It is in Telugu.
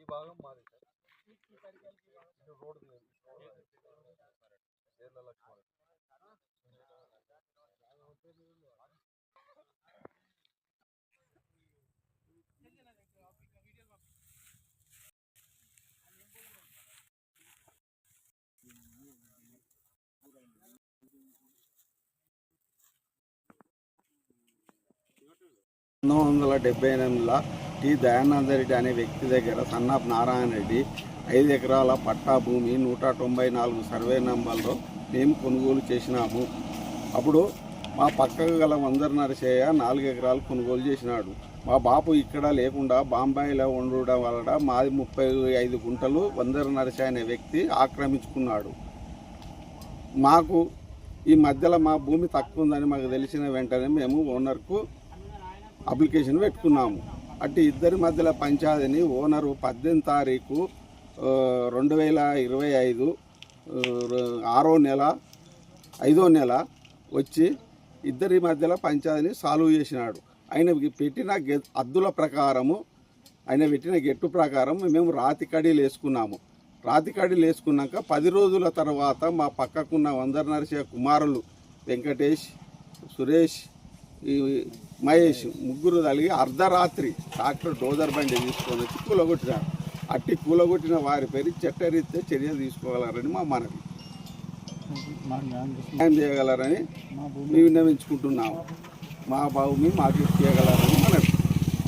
ఈ భాగం మాది ఇది రోడ్ లక్ష్మణ్. పంతొమ్మిది వందల డెబ్బై ఎనిమిదిలో టి దయానంద రెడ్డి అనే వ్యక్తి దగ్గర సన్నాఫ్ నారాయణ రెడ్డి ఐదు ఎకరాల పట్టా భూమి నూట తొంభై నాలుగు సర్వే నంబర్లో మేము కొనుగోలు చేసినాము. అప్పుడు మా పక్కకు గల వందరు నరసయ్య నాలుగు ఎకరాలు కొనుగోలు చేసినాడు. మా బాపు ఇక్కడ లేకుండా బాంబాయిలో ఉండడం వలన మాది ముప్పై ఐదు గుంటలు వందరు నరసయ్య అనే వ్యక్తి ఆక్రమించుకున్నాడు. మాకు ఈ మధ్యలో మా భూమి తక్కువ ఉందని మాకు తెలిసిన వెంటనే మేము ఓనర్కు అప్లికేషన్ పెట్టుకున్నాము. అటు ఇద్దరి మధ్యలో పంచాయతీని ఓనరు పద్దెనిమిది తారీఖు రెండు వేల ఇరవై ఐదు ఆరో నెల ఐదో నెల వచ్చి ఇద్దరి మధ్యలో పంచాయతీని సాల్వ్ చేసినాడు. ఆయన పెట్టిన గె అద్దుల ప్రకారము ఆయన పెట్టిన గెట్టు ప్రకారం మేము రాతి కడీలు వేసుకున్నాము. రాతి కడీలు వేసుకున్నాక పది రోజుల తర్వాత మా పక్కకున్న వందర నరసింహ కుమారులు వెంకటేష్ సురేష్ ఈ మహేష్ ముగ్గురు కలిగి అర్ధరాత్రి ట్రాక్టర్ డోజర్ బండి తీసుకొని వచ్చి కూలగొట్టినారు. అట్టి కూలగొట్టిన వారి పేరు చట్టరీత్యా చర్య తీసుకోగలరని మా మనవి. న్యాయం చేయగలరని మేము విన్నవించుకుంటున్నాము. మా భూమి మాకు ఇచ్చేయగలరని మనకు